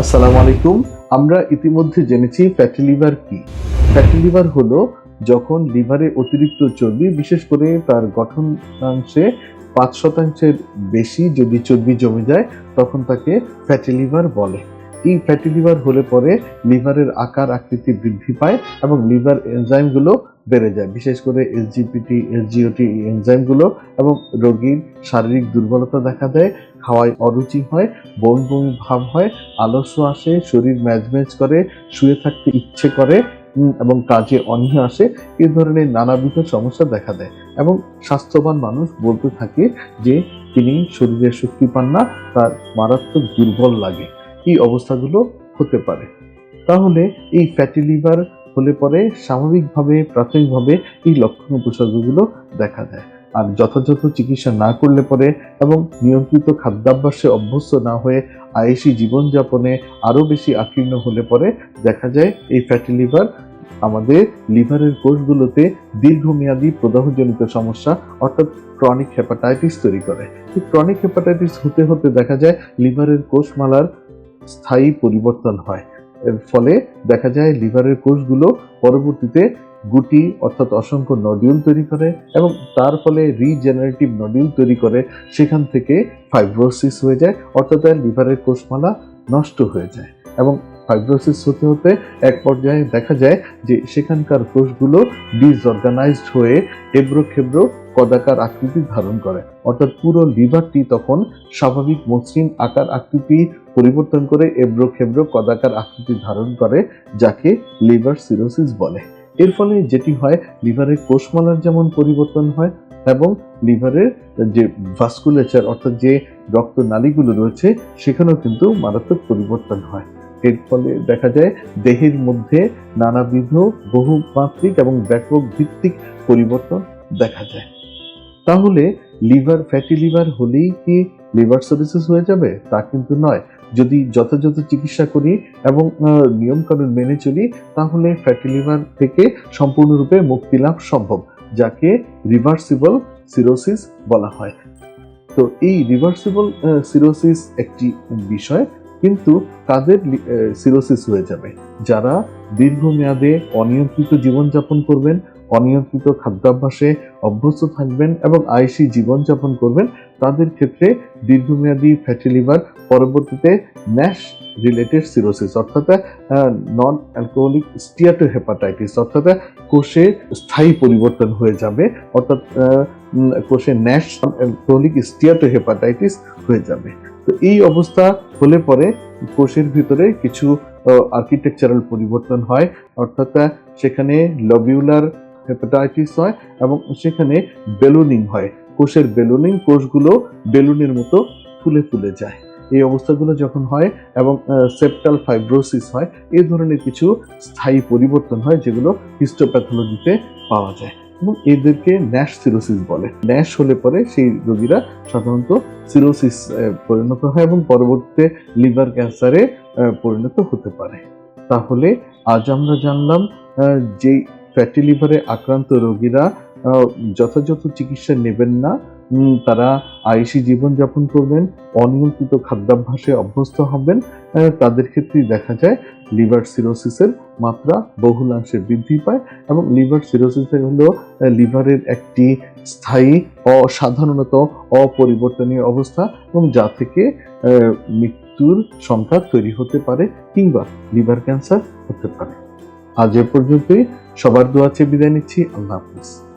আসসালামু আলাইকুম। আমরা ইতিমধ্যে জেনেছি ফ্যাটি লিভার কি। ফ্যাটি লিভার হলো যখন লিভারে অতিরিক্ত চর্বি, বিশেষ করে তার গঠনাংশে পাঁচ শতাংশের বেশি যদি চর্বি জমে যায়, তখন তাকে ফ্যাটি লিভার বলে। এই ফ্যাটি লিভার হলে পরে লিভারের আকার আকৃতি বৃদ্ধি পায় এবং লিভার এনজাইমগুলো বেড়ে যায়, বিশেষ করে এসজিপিটি এসজিওটি এনজাইমগুলো এবং রোগীর শারীরিক দুর্বলতা দেখা দেয়, খাওয়ায় অরুচি হয় বমি বমি ভাব হয়, আলস্য আসে, শরীর ম্যাজম্যাজ করে, শুয়ে থাকতে ইচ্ছে করে এবং কাজে অনীহা আসে এই ধরনের নানাবিধ সমস্যা দেখা দেয়। এবং স্বাস্থ্যবান মানুষ বলতে থাকে যে, তিনি শরীরে শক্তি পান না, তার মারাত্মক দুর্বল লাগে। এই অবস্থাগুলো হতে পারে। তাহলে এই ফ্যাটি লিভার হলে পরে স্বাভাবিকভাবে, প্রাথমিকভাবে এই লক্ষণ উপসর্গগুলো দেখা দেয়। আর যথাযথ চিকিৎসা না করলে পরে এবং নিয়ন্ত্রিত খাদ্যাভ্যাসে অভ্যস্ত না হয়ে আয়েসি জীবনযাপনে আরও বেশি আকীর্ণ হলে পরে দেখা যায় এই ফ্যাটি লিভার আমাদের লিভারের কোষগুলোতে দীর্ঘমেয়াদী প্রদাহজনিত সমস্যা অর্থাৎ ক্রনিক হেপাটাইটিস তৈরি করে। এই ক্রনিক হেপাটাইটিস হতে হতে দেখা যায় লিভারের কোষমালার স্থায়ী পরিবর্তন হয়। এর ফলে দেখা যায় লিভারের কোষগুলো পরবর্তীতে গুটি অর্থাৎ অসংখ্য নডিউল তৈরি করে এবং তার ফলে রিজেনারেটিভ নডিউল তৈরি করে, সেখান থেকে ফাইব্রোসিস হয়ে যায়, অর্থাৎ লিভারের কোষমালা নষ্ট হয়ে যায়। এবং ফাইব্রোসিস হতে হতে এক পর্যায়ে দেখা যায় যে সেখানকার কোষগুলো ডিসঅর্গানাইজড হয়ে এবড়ো খেবড়ো কদাকার আকৃতি ধারণ করে। অর্থাৎ পুরো লিভারটি তখন স্বাভাবিক মসৃণ আকার আকৃতি পরিবর্তন করে এবড়ো খেব্রো কদাকার আকৃতি ধারণ করে, যাকে লিভার সিরোসিস বলে। এর ফলে যেটি হয়, লিভারের কোষমালার যেমন পরিবর্তন হয় এবং লিভারের যে ভাস্কুলেচার অর্থাৎ যে রক্ত নালীগুলো রয়েছে, সেখানেও কিন্তু মারাত্মক পরিবর্তন হয়। এর ফলে দেখা যায়, দেহের মধ্যে নানাবিধ বহুমাত্রিক এবং ব্যাপক ভিত্তিক পরিবর্তন দেখা যায়। তাহলে লিভার, ফ্যাটি লিভার হলেই কি লিভার সার্ভিসেস হয়ে যাবে? তা কিন্তু নয়। যদি যথাযথ চিকিৎসা করি এবং নিয়মকানুন মেনে চলি, তাহলে ফ্যাটি লিভার থেকে সম্পূর্ণরূপে মুক্তি লাভ সম্ভব, যাকে রিভার্সিবল সিরোসিস বলা হয়। তো এই রিভার্সিবল সিরোসিস একটি বিষয়, কিন্তু কাদের সিরোসিস হয়ে যাবে। যারা দীর্ঘমেয়াদে অনিয়ন্ত্রিত জীবনযাপন করবেন অনিয়ন্ত্রিত খাদ্যাভ্যাসে অভ্যস্ত থাকবেন এবং আয়সী জীবনযাপন করবেন, তাদের ক্ষেত্রে দীর্ঘমেয়াদী ফ্যাটি লিভার পরবর্তীতে ন্যাশ রিলেটেড সিরোসিস অর্থাৎ নন অ্যালকোহলিক স্টিয়াটো হেপাটাইটিস অর্থাৎ, কোষে স্থায়ী পরিবর্তন হয়ে যাবে, অর্থাৎ কোষে ন্যাশ অ্যালকোহলিক স্টিয়াটো হেপাটাইটিস হয়ে যাবে। তো এই অবস্থা হলে পরে কোষের ভিতরে কিছু আর্কিটেকচারাল পরিবর্তন হয়, অর্থাৎ সেখানে লবিউলার হেপাটাইটিস হয় এবং সেখানে বেলুনিং হয়। কোষের বেলুনিং কোষগুলো বেলুনের মতো ফুলে ফুলে যায়। এই অবস্থাগুলো যখন হয় এবং সেপ্টাল ফাইব্রোসিস হয় এই ধরনের কিছু স্থায়ী পরিবর্তন হয় যেগুলো হিস্টোপ্যাথোলজিতে পাওয়া যায় এবং এদেরকে ন্যাশ সিরোসিস বলে। ন্যাশ হলে পরে সেই রোগীরা সাধারণত সিরোসিস পরিণত হয় এবং পরবর্তীতে লিভার ক্যান্সারে পরিণত হতে পারে। তাহলে আজ আমরা জানলাম আহ, যে ফ্যাটি লিভারে আক্রান্ত রোগীরা যথাযথ চিকিৎসা নেবেন না। তারা আইসি জীবনযাপন করবেন, অনিয়ন্ত্রিত খাদ্যাভ্যাসে অভ্যস্ত হবেন। তাদের ক্ষেত্রেই দেখা যায় লিভার সিরোসিসের মাত্রা বহুলাংশে বৃদ্ধি পায় এবং লিভার সিরোসিস হলো লিভারের একটি স্থায়ী, অসাধারণত অপরিবর্তনীয় অবস্থা এবং যা থেকে মৃত্যুর সংখ্যা তৈরি হতে পারে কিংবা লিভার ক্যান্সার হতে পারে। আজ এ পর্যন্তই। সবার দোয়াচে বিদায় নিচ্ছি। আল্লাহ হাফিজ।